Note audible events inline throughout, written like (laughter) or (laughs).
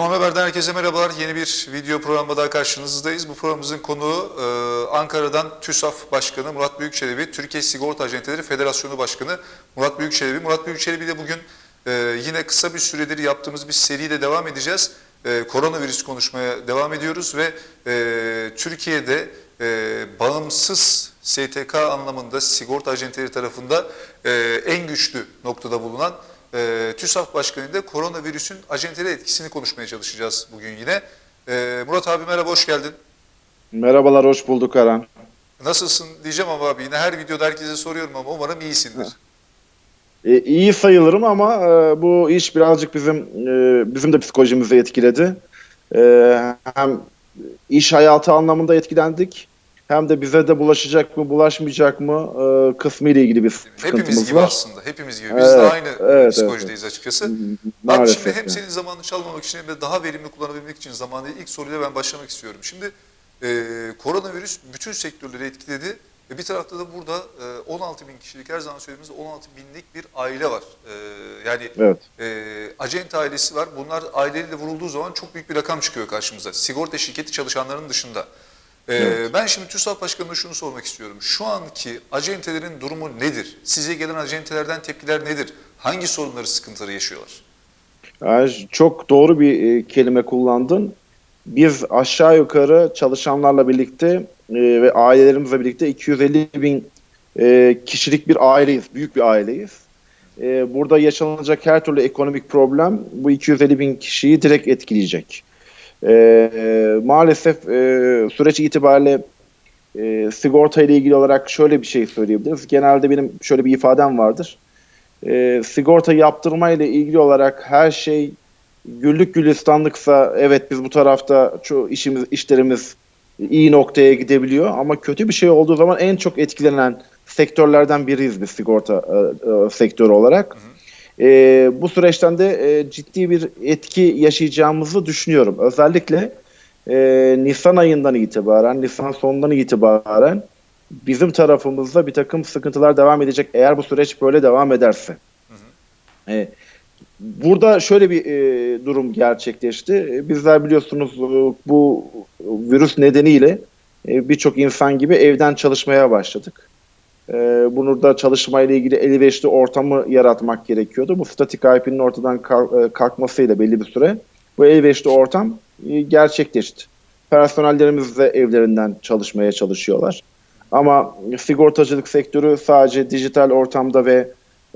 Ekonomi Haber'den herkese merhabalar. Yeni bir video programda daha karşınızdayız. Bu programımızın konuğu e, Ankara'dan TÜSAF Başkanı Murat Büyükçelebi, Türkiye Sigorta Acenteleri Federasyonu Başkanı Murat Büyükçelebi. Murat Büyükçelebi ile bugün e, yine kısa bir süredir yaptığımız bir seriyle devam edeceğiz. E, koronavirüs konuşmaya devam ediyoruz ve e, Türkiye'de bağımsız STK anlamında sigorta acenteleri tarafında en güçlü noktada bulunan e, TÜSAF Başkanı ile koronavirüsün acenteli etkisini konuşmaya çalışacağız bugün yine. E, Murat abi merhaba, hoş geldin. Merhabalar, hoş bulduk Aran. Nasılsın diyeceğim ama abi yine her videoda herkese soruyorum ama umarım iyisindir. E, iyi sayılırım ama e, bu iş birazcık bizim e, bizim de psikolojimizi etkiledi. E, hem iş hayatı anlamında etkilendik, hem de bize de bulaşacak mı, bulaşmayacak mı e, kısmı ile ilgili bir Hepimiz sıkıntımız gibi var. aslında, hepimiz gibi. Biz de Evet, aynı evet, psikolojideyiz açıkçası. Abi Maalesef. şimdi hem yani. senin zamanını çalmamak için hem de daha verimli kullanabilmek için zamanı ilk soruyla ben başlamak istiyorum. Şimdi e, koronavirüs bütün sektörleri etkiledi. ve bir tarafta da burada e, 16 bin kişilik her zaman söylediğimiz 16 binlik bir aile var. E, yani Evet. e, acente ailesi var. Bunlar aileleriyle vurulduğu zaman çok büyük bir rakam çıkıyor karşımıza. Sigorta şirketi çalışanlarının dışında. E, Evet. Ben şimdi TÜSAF Başkanı'na şunu sormak istiyorum. Şu anki acentelerin durumu nedir? Size gelen acentelerden tepkiler nedir? Hangi sorunları, sıkıntıları yaşıyorlar? Yani çok doğru bir e, kelime kullandın. Biz aşağı yukarı çalışanlarla birlikte e, ve ailelerimizle birlikte 250 bin e, kişilik bir aileyiz, büyük bir aileyiz. E, burada yaşanacak her türlü ekonomik problem bu 250 bin kişiyi direkt etkileyecek. E, maalesef e, süreç itibariyle e, sigorta ile ilgili olarak şöyle bir şey söyleyebiliriz. Genelde benim şöyle bir ifadem vardır. E, sigorta yaptırma ile ilgili olarak her şey güllük gülistanlıksa evet biz bu tarafta çoğu işimiz işlerimiz iyi noktaya gidebiliyor ama kötü bir şey olduğu zaman en çok etkilenen sektörlerden biriyiz biz sigorta e, e, sektörü olarak. E, bu süreçten de e, ciddi bir etki yaşayacağımızı düşünüyorum. Özellikle e, Nisan ayından itibaren, Nisan sonundan itibaren bizim tarafımızda bir takım sıkıntılar devam edecek eğer bu süreç böyle devam ederse. E, burada şöyle bir e, durum gerçekleşti. E, bizler biliyorsunuz e, bu virüs nedeniyle e, birçok insan gibi evden çalışmaya başladık. E, bunu da çalışmayla ilgili elverişli ortamı yaratmak gerekiyordu. Bu statik IP'nin ortadan e, kalkmasıyla belli bir süre bu elverişli ortam e, gerçekleşti. Personellerimiz de evlerinden çalışmaya çalışıyorlar. Ama sigortacılık sektörü sadece dijital ortamda ve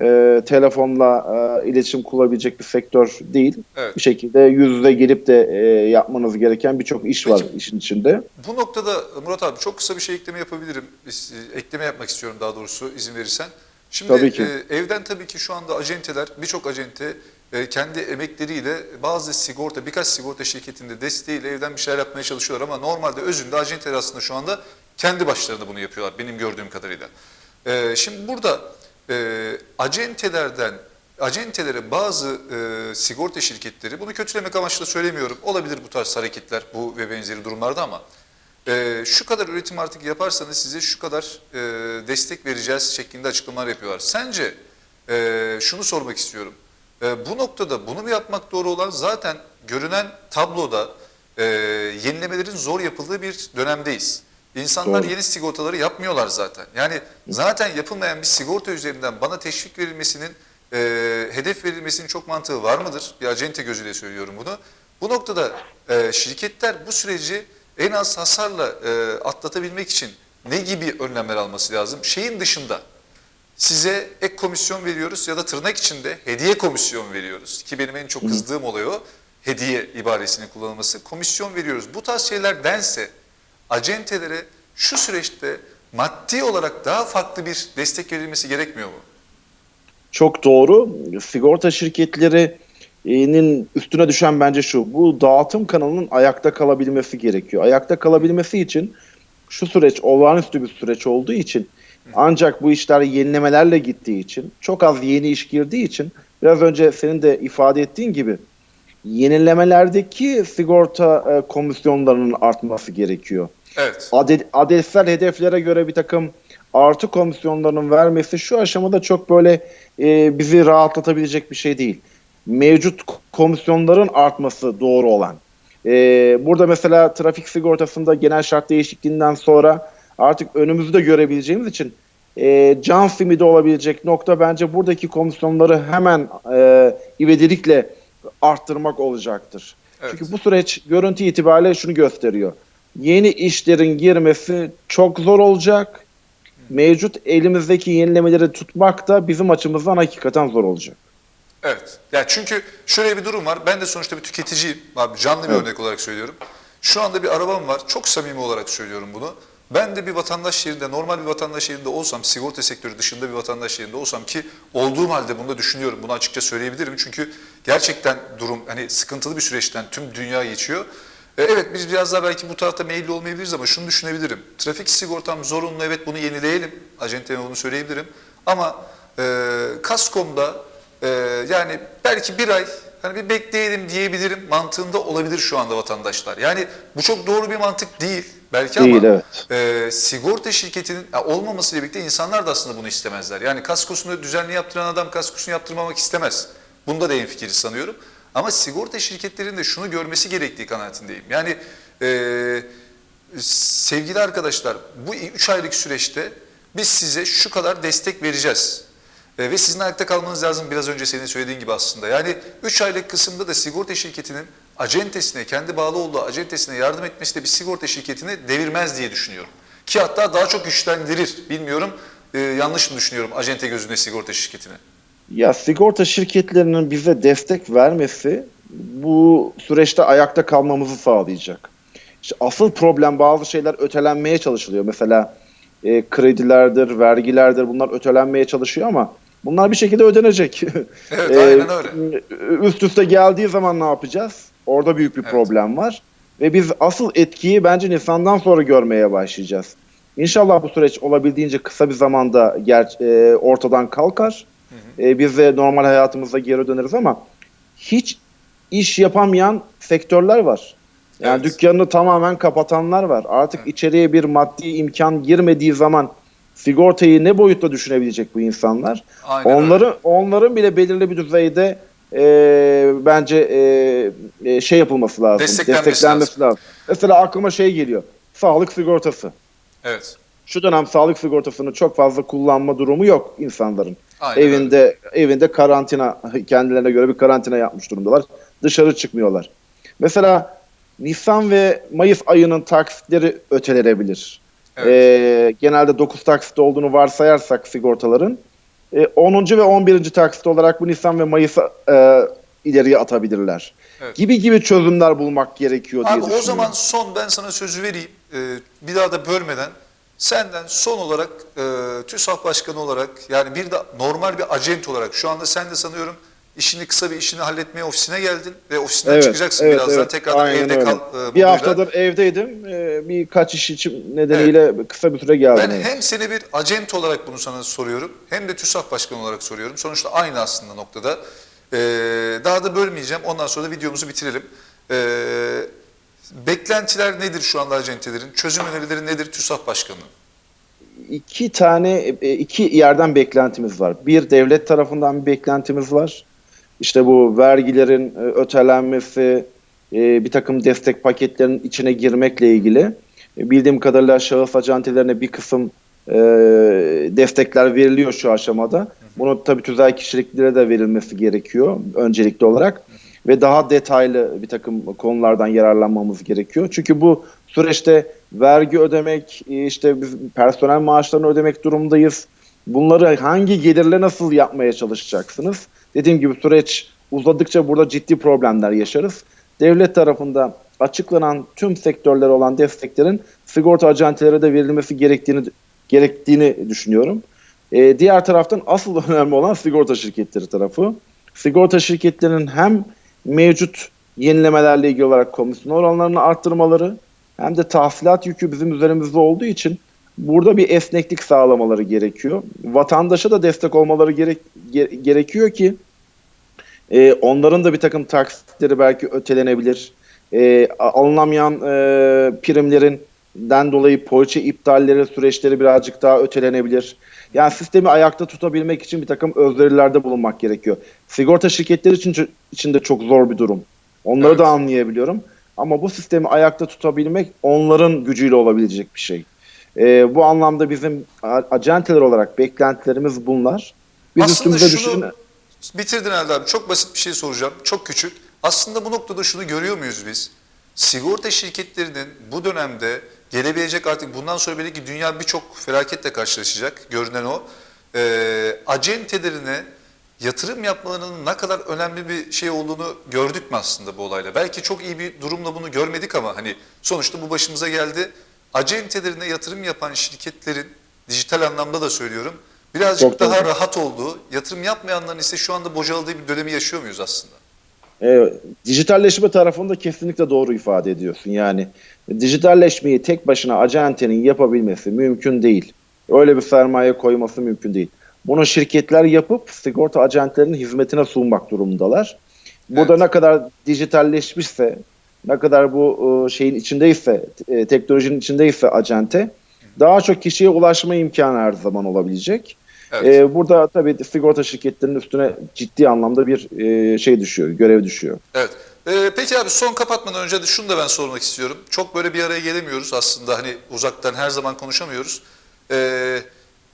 e, telefonla e, iletişim kurabilecek bir sektör değil. Evet. Bir şekilde yüz yüze gelip de e, yapmanız gereken birçok iş var Peki. işin içinde. Bu noktada Murat abi çok kısa bir şey ekleme yapabilirim. E, Ekleme yapmak istiyorum daha doğrusu izin verirsen. Şimdi Tabii ki. e, evden tabii ki şu anda acenteler, birçok acente e, kendi emekleriyle bazı sigorta, birkaç sigorta şirketinde desteğiyle evden bir şeyler yapmaya çalışıyorlar ama normalde özünde acenteler aslında şu anda kendi başlarına bunu yapıyorlar benim gördüğüm kadarıyla. E, şimdi burada e, acentelerden acentelere bazı e, sigorta şirketleri bunu kötülemek amaçlı söylemiyorum. Olabilir bu tarz hareketler bu ve benzeri durumlarda ama e, şu kadar üretim artık yaparsanız size şu kadar e, destek vereceğiz şeklinde açıklamalar yapıyorlar. Sence e, şunu sormak istiyorum. E, bu noktada bunu mu yapmak doğru olan zaten görünen tabloda e, yenilemelerin zor yapıldığı bir dönemdeyiz. İnsanlar Doğru. yeni sigortaları yapmıyorlar zaten. Yani zaten yapılmayan bir sigorta üzerinden bana teşvik verilmesinin, e, hedef verilmesinin çok mantığı var mıdır? Bir acente gözüyle söylüyorum bunu. Bu noktada e, şirketler bu süreci en az hasarla e, atlatabilmek için ne gibi önlemler alması lazım? Şeyin dışında size ek komisyon veriyoruz ya da tırnak içinde hediye komisyon veriyoruz. Ki benim en çok kızdığım olay o. Hediye ibaresinin kullanılması. Komisyon veriyoruz. Bu tarz şeyler dense acentelere şu süreçte maddi olarak daha farklı bir destek verilmesi gerekmiyor mu? Çok doğru. Sigorta şirketlerinin üstüne düşen bence şu. Bu dağıtım kanalının ayakta kalabilmesi gerekiyor. Ayakta kalabilmesi için şu süreç olağanüstü bir süreç olduğu için ancak bu işler yenilemelerle gittiği için çok az yeni iş girdiği için biraz önce senin de ifade ettiğin gibi yenilemelerdeki sigorta e, komisyonlarının artması gerekiyor. Evet. Ade- adetsel hedeflere göre bir takım artı komisyonlarının vermesi şu aşamada çok böyle e, bizi rahatlatabilecek bir şey değil. mevcut komisyonların artması doğru olan. E, burada mesela trafik sigortasında genel şart değişikliğinden sonra artık önümüzü de görebileceğimiz için e, can simidi olabilecek nokta bence buradaki komisyonları hemen e, ivedilikle arttırmak olacaktır. Evet. Çünkü bu süreç görüntü itibariyle şunu gösteriyor. Yeni işlerin girmesi çok zor olacak. Mevcut elimizdeki yenilemeleri tutmak da bizim açımızdan hakikaten zor olacak. Evet. Ya çünkü şöyle bir durum var. Ben de sonuçta bir tüketiciyim. Abi canlı bir Evet. örnek olarak söylüyorum. Şu anda bir arabam var. Çok samimi olarak söylüyorum bunu. Ben de bir vatandaş yerinde, normal bir vatandaş yerinde olsam, sigorta sektörü dışında bir vatandaş yerinde olsam ki olduğum halde bunu da düşünüyorum. Bunu açıkça söyleyebilirim. Çünkü gerçekten durum hani sıkıntılı bir süreçten tüm dünya geçiyor. E, Evet biz biraz daha belki bu tarafta meyilli olmayabiliriz ama şunu düşünebilirim. Trafik sigortam zorunlu evet bunu yenileyelim. Acenteme bunu söyleyebilirim. Ama e, kaskomda e, yani belki bir ay hani bir bekleyelim diyebilirim mantığında olabilir şu anda vatandaşlar. Yani bu çok doğru bir mantık değil belki Değil, ama evet. e, sigorta şirketinin ya, olmamasıyla birlikte insanlar da aslında bunu istemezler. Yani kaskosunu düzenli yaptıran adam kaskosunu yaptırmamak istemez. Bunda da en fikiriz sanıyorum. Ama sigorta şirketlerinin de şunu görmesi gerektiği kanaatindeyim. Yani e, sevgili arkadaşlar bu 3 aylık süreçte biz size şu kadar destek vereceğiz. E, ve sizin ayakta kalmanız lazım biraz önce senin söylediğin gibi aslında. Yani 3 aylık kısımda da sigorta şirketinin acentesine, kendi bağlı olduğu acentesine yardım etmesi de bir sigorta şirketini devirmez diye düşünüyorum. Ki hatta daha çok güçlendirir. Bilmiyorum e, yanlış mı düşünüyorum acente gözünde sigorta şirketini? Ya sigorta şirketlerinin bize destek vermesi bu süreçte ayakta kalmamızı sağlayacak. İşte asıl problem bazı şeyler ötelenmeye çalışılıyor. Mesela e, kredilerdir, vergilerdir bunlar ötelenmeye çalışıyor ama bunlar bir şekilde ödenecek. (laughs) Evet, E, aynen öyle. Üst üste geldiği zaman ne yapacağız? Orada büyük bir Evet. problem var. Ve biz asıl etkiyi bence Nisan'dan sonra görmeye başlayacağız. İnşallah bu süreç olabildiğince kısa bir zamanda ger- e, ortadan kalkar. E, biz de normal hayatımıza geri döneriz ama hiç iş yapamayan sektörler var. Yani Evet. dükkanını tamamen kapatanlar var. Artık Evet. içeriye bir maddi imkan girmediği zaman sigortayı ne boyutta düşünebilecek bu insanlar? Aynen öyle. Onları onların bile belirli bir düzeyde e, bence e, e, şey yapılması lazım. Desteklenmesi lazım. Mesela aklıma şey geliyor. Sağlık sigortası. Evet. Şu dönem sağlık sigortasını çok fazla kullanma durumu yok insanların. Aynen evinde evinde karantina kendilerine göre bir karantina yapmış durumdalar. Dışarı çıkmıyorlar. Mesela Nisan ve Mayıs ayının taksitleri ötelenebilir. Evet. Ee, genelde 9 taksit olduğunu varsayarsak sigortaların e, 10. ve 11. taksit olarak bu Nisan ve Mayıs'a e, ileriye atabilirler. Evet. Gibi gibi çözümler bulmak gerekiyor diye Abi o düşünüyorum. zaman son ben sana sözü vereyim. Ee, bir daha da bölmeden senden son olarak e, TÜSAP Başkanı olarak yani bir de normal bir acent olarak şu anda sen de sanıyorum işini kısa bir işini halletmeye ofisine geldin ve ofisinden çıkacaksın birazdan tekrardan Aynen evde öyle. kal. e, bir haftadır evdeydim. Ee, birkaç iş için nedeniyle kısa bir süre geldim. Ben evet. hem seni bir acent olarak bunu sana soruyorum hem de TÜSAP Başkanı olarak soruyorum. Sonuçta aynı aslında noktada. Ee, daha da bölmeyeceğim. Ondan sonra da videomuzu bitirelim. Ee, beklentiler nedir şu anda acentelerin? Çözüm önerileri nedir TÜSAP Başkanı'nın? iki tane e, iki yerden beklentimiz var. Bir devlet tarafından bir beklentimiz var. İşte bu vergilerin e, ötelenmesi, e, bir takım destek paketlerinin içine girmekle ilgili. Bildiğim kadarıyla şahıs acentelerine bir kısım e, destekler veriliyor şu aşamada. Bunu tabii tüzel kişiliklere de verilmesi gerekiyor öncelikli olarak. Ve daha detaylı bir takım konulardan yararlanmamız gerekiyor. Çünkü bu süreçte vergi ödemek, işte biz personel maaşlarını ödemek durumdayız. Bunları hangi gelirle nasıl yapmaya çalışacaksınız? Dediğim gibi süreç uzadıkça burada ciddi problemler yaşarız. Devlet tarafında açıklanan tüm sektörlere olan desteklerin sigorta acentelere de verilmesi gerektiğini gerektiğini düşünüyorum. Ee, diğer taraftan asıl (laughs) önemli olan sigorta şirketleri tarafı. Sigorta şirketlerinin hem mevcut yenilemelerle ilgili olarak komisyon oranlarını arttırmaları hem de tahsilat yükü bizim üzerimizde olduğu için burada bir esneklik sağlamaları gerekiyor. Vatandaşa da destek olmaları gerek, ge- gerekiyor ki e, onların da bir takım taksitleri belki ötelenebilir. E, alınamayan e, primlerin den dolayı poliçe iptalleri süreçleri birazcık daha ötelenebilir. Yani sistemi ayakta tutabilmek için bir takım özverilerde bulunmak gerekiyor. Sigorta şirketleri için, için de çok zor bir durum. Onları Evet. da anlayabiliyorum. Ama bu sistemi ayakta tutabilmek onların gücüyle olabilecek bir şey. Ee, bu anlamda bizim acenteler olarak beklentilerimiz bunlar. Biz Aslında şunu düşeni bitirdin Elde abi. Çok basit bir şey soracağım. Çok küçük. Aslında bu noktada şunu görüyor muyuz biz? Sigorta şirketlerinin bu dönemde gelebilecek artık bundan sonra belki dünya birçok felaketle karşılaşacak. Görünen o. Ee, acentelerine yatırım yapmalarının ne kadar önemli bir şey olduğunu gördük mü aslında bu olayla? Belki çok iyi bir durumla bunu görmedik ama hani sonuçta bu başımıza geldi. Acentelerine yatırım yapan şirketlerin dijital anlamda da söylüyorum birazcık Çok daha doğru. rahat olduğu, yatırım yapmayanların ise şu anda bocaladığı bir dönemi yaşıyor muyuz aslında? E, dijitalleşme tarafında kesinlikle doğru ifade ediyorsun. Yani dijitalleşmeyi tek başına acentenin yapabilmesi mümkün değil. Öyle bir sermaye koyması mümkün değil. Bunu şirketler yapıp sigorta acentlerinin hizmetine sunmak durumundalar. Burada Evet. ne kadar dijitalleşmişse, ne kadar bu e, şeyin içindeyse, e, teknolojinin içindeyse acente, daha çok kişiye ulaşma imkanı her zaman olabilecek. Evet. E, burada tabii sigorta şirketlerinin üstüne ciddi anlamda bir e, şey düşüyor, görev düşüyor. Evet. Ee, peki abi son kapatmadan önce de şunu da ben sormak istiyorum. Çok böyle bir araya gelemiyoruz aslında hani uzaktan her zaman konuşamıyoruz. Ee,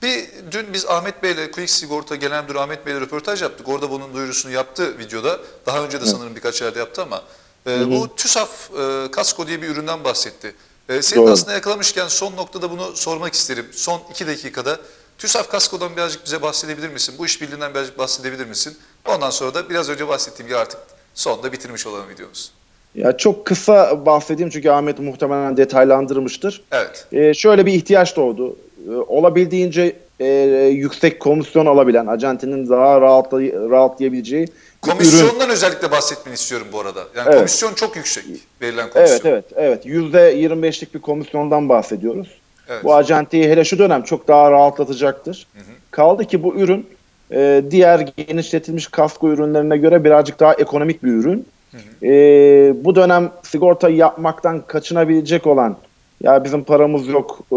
bir dün biz Ahmet Bey'le Quick Sigorta Genel Müdürü Ahmet Bey'le röportaj yaptık. Orada bunun duyurusunu yaptı videoda. Daha önce de sanırım birkaç yerde yaptı ama. e, bu TÜSAF e, kasko diye bir üründen bahsetti. E, senin Doğru. aslında yakalamışken son noktada bunu sormak isterim. Son iki dakikada TÜSAF kaskodan birazcık bize bahsedebilir misin? Bu işbirliğinden birazcık bahsedebilir misin? Ondan sonra da biraz önce bahsettiğim gibi artık sonunda bitirmiş olalım videomuzu. Ya çok kısa bahsedeyim çünkü Ahmet muhtemelen detaylandırmıştır. Evet. Ee, şöyle bir ihtiyaç doğdu. Ee, olabildiğince e, yüksek komisyon alabilen, acentinin daha rahatlay- rahatlayabileceği bir ürün. Komisyondan özellikle bahsetmeni istiyorum bu arada. Yani Evet. komisyon çok yüksek verilen komisyon. Evet, evet, evet. Yüzde 25'lik bir komisyondan bahsediyoruz. Evet. Bu acenteyi hele şu dönem çok daha rahatlatacaktır. Kaldı ki bu ürün e, diğer genişletilmiş kasko ürünlerine göre birazcık daha ekonomik bir ürün. E, bu dönem sigorta yapmaktan kaçınabilecek olan ya bizim paramız yok e,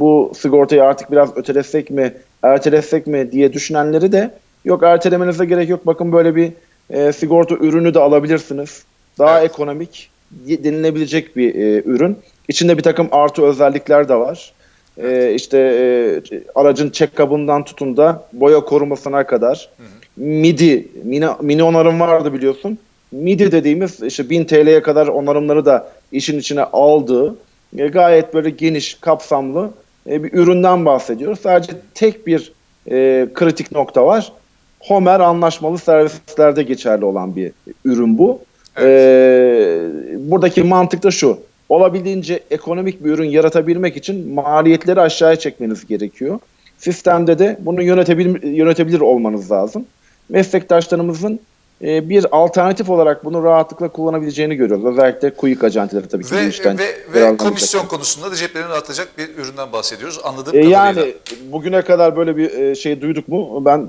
bu sigortayı artık biraz ötelesek mi ertelesek mi diye düşünenleri de yok ertelemenize gerek yok bakın böyle bir e, sigorta ürünü de alabilirsiniz. Daha Evet. ekonomik denilebilecek bir e, ürün. İçinde bir takım artı özellikler de var. E, işte e, aracın check-up'ından tutun da boya korumasına kadar. MIDI, mini, mini onarım vardı biliyorsun. MIDI dediğimiz işte 1000 TL'ye kadar onarımları da işin içine aldığı e, gayet böyle geniş, kapsamlı e, bir üründen bahsediyoruz. Sadece tek bir e, kritik nokta var. Homer anlaşmalı servislerde geçerli olan bir ürün bu. E, buradaki mantık da şu. Olabildiğince ekonomik bir ürün yaratabilmek için maliyetleri aşağıya çekmeniz gerekiyor. Sistemde de bunu yönetebilir, yönetebilir olmanız lazım. Meslektaşlarımızın e, bir alternatif olarak bunu rahatlıkla kullanabileceğini görüyoruz. Özellikle kuyuk acenteleri tabii ki Ve, işten ve, ve komisyon konusunda da ceplerini rahatlayacak bir üründen bahsediyoruz. Anladığım E, kadarıyla. yani bugüne kadar böyle bir e, şey duyduk mu? Ben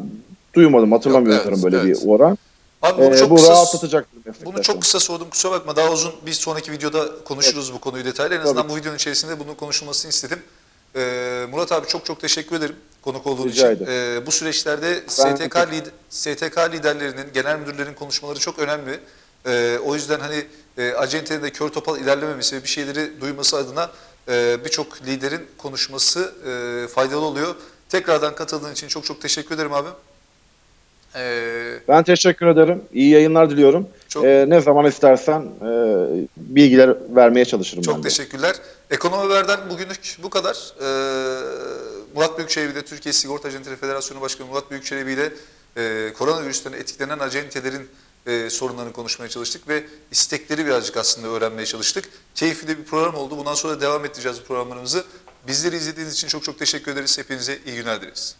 duymadım, hatırlamıyorum Yok, evet, böyle evet. bir oran. Abi bunu E, çok bu kısa, rahatlatacaktır meslektaşları. bunu çok kısa sordum kusura bakma daha uzun bir sonraki videoda konuşuruz bu konuyu detaylı. En azından bu videonun içerisinde bunun konuşulmasını istedim. Ee, Murat abi çok çok teşekkür ederim konuk olduğun Rica için. Ee, bu süreçlerde Ben STK, lid, STK liderlerinin, genel müdürlerin konuşmaları çok önemli. Ee, o yüzden hani e, acentenin de kör topal ilerlememesi ve bir şeyleri duyması adına e, birçok liderin konuşması e, faydalı oluyor. Tekrardan katıldığın için çok çok teşekkür ederim abi. Ee, Ben teşekkür ederim. İyi yayınlar diliyorum. Çok- E, ne zaman istersen e, bilgiler vermeye çalışırım Çok ben de. teşekkürler. Ekonomi Haber'den bugünlük bu kadar. Ee, Murat Büyükçelebi ile Türkiye Sigorta Acenteleri Federasyonu Başkanı Murat Büyükçelebi ile e, koronavirüsten etkilenen acentelerin e, sorunlarını konuşmaya çalıştık ve istekleri birazcık aslında öğrenmeye çalıştık. Keyifli de bir program oldu. Bundan sonra devam ettireceğiz bu programlarımızı. Bizleri izlediğiniz için çok çok teşekkür ederiz. Hepinize iyi günler dileriz.